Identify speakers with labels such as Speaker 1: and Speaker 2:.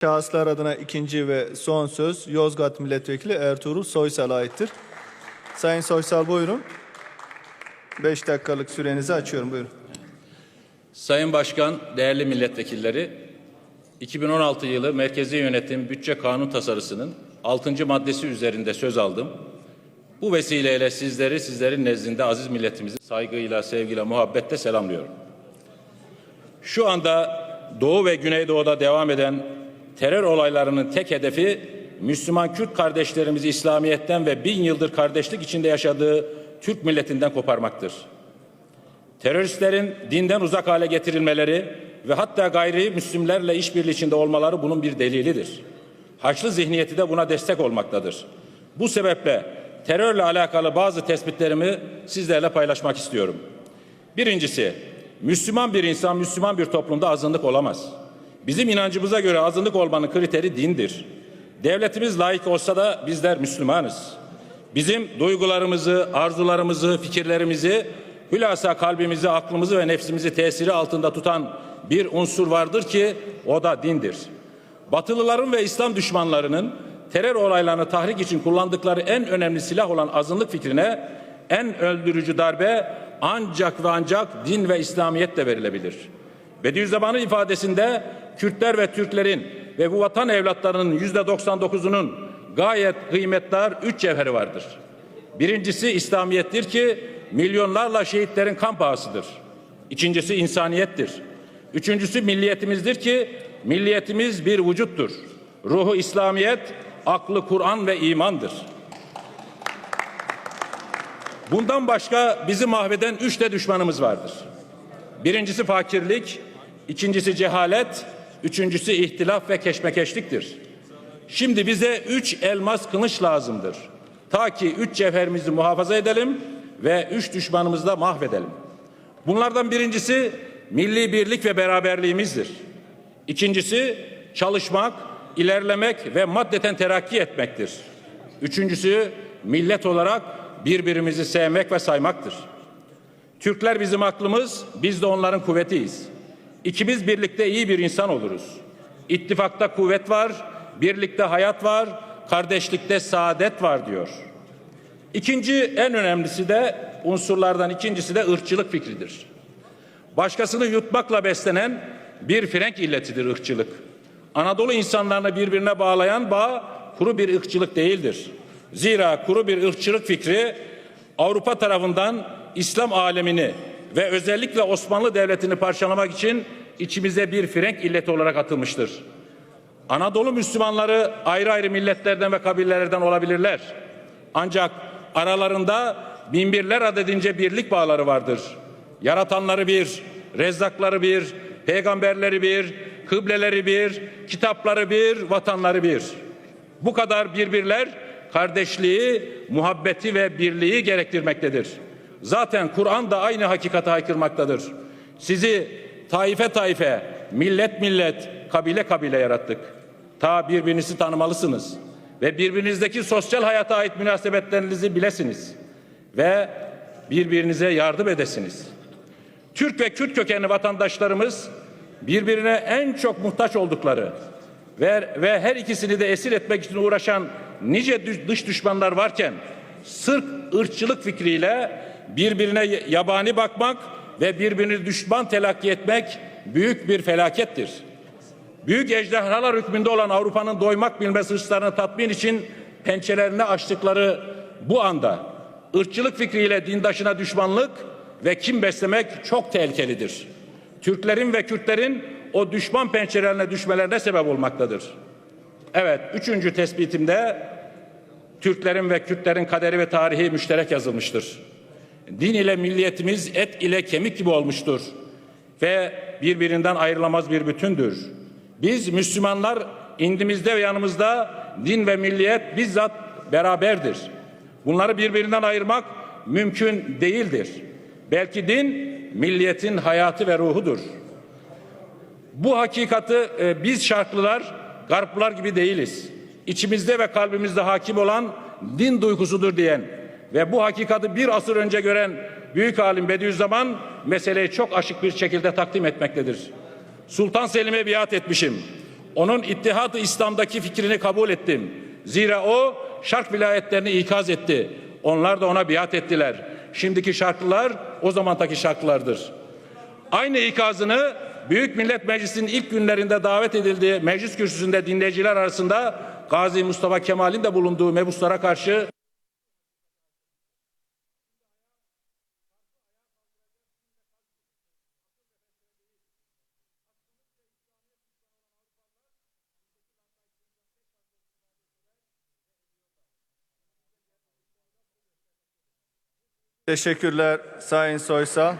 Speaker 1: Şahıslar adına ikinci ve son söz Yozgat Milletvekili Ertuğrul Soysal'a aittir. Sayın Soysal buyurun. Beş dakikalık sürenizi açıyorum buyurun.
Speaker 2: Sayın Başkan, değerli milletvekilleri, 2016 yılı Merkezi Yönetim Bütçe Kanun Tasarısı'nın 6. maddesi üzerinde söz aldım. Bu vesileyle sizleri sizlerin nezdinde aziz milletimizi saygıyla, sevgiyle, muhabbetle selamlıyorum. Şu anda Doğu ve Güneydoğu'da devam eden terör olaylarının tek hedefi Müslüman Kürt kardeşlerimizi İslamiyet'ten ve bin yıldır kardeşlik içinde yaşadığı Türk milletinden koparmaktır. Teröristlerin dinden uzak hale getirilmeleri ve hatta gayrimüslimlerle işbirliği içinde olmaları bunun bir delilidir. Haçlı zihniyeti de buna destek olmaktadır. Bu sebeple terörle alakalı bazı tespitlerimi sizlerle paylaşmak istiyorum. Birincisi, Müslüman bir insan Müslüman bir toplumda azınlık olamaz. Bizim inancımıza göre azınlık olmanın kriteri dindir. Devletimiz layık olsa da bizler Müslümanız. Bizim duygularımızı, arzularımızı, fikirlerimizi, hülasa kalbimizi, aklımızı ve nefsimizi tesiri altında tutan bir unsur vardır ki o da dindir. Batılıların ve İslam düşmanlarının terör olaylarını tahrik için kullandıkları en önemli silah olan azınlık fikrine en öldürücü darbe ancak ve ancak din ve İslamiyetle verilebilir. Bediüzzaman'ın ifadesinde Kürtler ve Türklerin ve bu vatan evlatlarının yüzde 99'unun gayet kıymetli üç cevheri vardır. Birincisi İslamiyettir ki milyonlarla şehitlerin kan pahasıdır. İkincisi insaniyettir. Üçüncüsü milliyetimizdir ki milliyetimiz bir vücuttur. Ruhu İslamiyet, aklı Kur'an ve imandır. Bundan başka bizi mahveden üç de düşmanımız vardır. Birincisi fakirlik, ikincisi cehalet, üçüncüsü ihtilaf ve keşmekeşliktir. Şimdi bize üç elmas kılıç lazımdır. Ta ki üç cevherimizi muhafaza edelim ve üç düşmanımızı da mahvedelim. Bunlardan birincisi milli birlik ve beraberliğimizdir. İkincisi çalışmak, ilerlemek ve maddeten terakki etmektir. Üçüncüsü millet olarak birbirimizi sevmek ve saymaktır. Türkler bizim aklımız, biz de onların kuvvetiyiz. İkimiz birlikte iyi bir insan oluruz. İttifakta kuvvet var, birlikte hayat var, kardeşlikte saadet var diyor. İkinci en önemlisi de unsurlardan ikincisi de ırkçılık fikridir. Başkasını yutmakla beslenen bir frenk illetidir ırkçılık. Anadolu insanlarını birbirine bağlayan bağ kuru bir ırkçılık değildir. Zira kuru bir ırkçılık fikri Avrupa tarafından İslam alemini ve özellikle Osmanlı Devleti'ni parçalamak için içimize bir frenk illeti olarak atılmıştır. Anadolu Müslümanları ayrı ayrı milletlerden ve kabilelerden olabilirler. Ancak aralarında binbirler adedince birlik bağları vardır. Yaratanları bir, rezzakları bir, peygamberleri bir, kıbleleri bir, kitapları bir, vatanları bir. Bu kadar birbirler kardeşliği, muhabbeti ve birliği gerektirmektedir. Zaten Kur'an da aynı hakikati haykırmaktadır. Sizi taife taife, millet millet, kabile kabile yarattık. Ta birbirinizi tanımalısınız ve birbirinizdeki sosyal hayata ait münasebetlerinizi bilesiniz ve birbirinize yardım edesiniz. Türk ve Kürt kökenli vatandaşlarımız birbirine en çok muhtaç oldukları ve, ve her ikisini de esir etmek için uğraşan nice dış düşmanlar varken sırf ırkçılık fikriyle birbirine yabani bakmak ve birbirini düşman telakki etmek büyük bir felakettir. Büyük ejderhalar hükmünde olan Avrupa'nın doymak bilmez hırslarını tatmin için pençelerini açtıkları bu anda ırkçılık fikriyle dindaşına düşmanlık ve kim beslemek çok tehlikelidir. Türklerin ve Kürtlerin o düşman pençelerine düşmelerine sebep olmaktadır. Evet, üçüncü tespitimde Türklerin ve Kürtlerin kaderi ve tarihi müşterek yazılmıştır. Din ile milliyetimiz et ile kemik gibi olmuştur ve birbirinden ayrılamaz bir bütündür. Biz Müslümanlar indimizde ve yanımızda din ve milliyet bizzat beraberdir. Bunları birbirinden ayırmak mümkün değildir. Belki din milliyetin hayatı ve ruhudur. Bu hakikati e, biz şarklılar, garplar gibi değiliz. İçimizde ve kalbimizde hakim olan din duygusudur diyen ve bu hakikati bir asır önce gören büyük alim Bediüzzaman meseleyi çok aşık bir şekilde takdim etmektedir. Sultan Selim'e biat etmişim. Onun İttihat-ı İslam'daki fikrini kabul ettim. Zira o şark vilayetlerini ikaz etti. Onlar da ona biat ettiler. Şimdiki şarkılar o zamantaki şarkılardır. Aynı ikazını Büyük Millet Meclisi'nin ilk günlerinde davet edildiği meclis kürsüsünde dinleyiciler arasında Gazi Mustafa Kemal'in de bulunduğu mebuslara karşı
Speaker 1: Teşekkürler Sayın Soysal.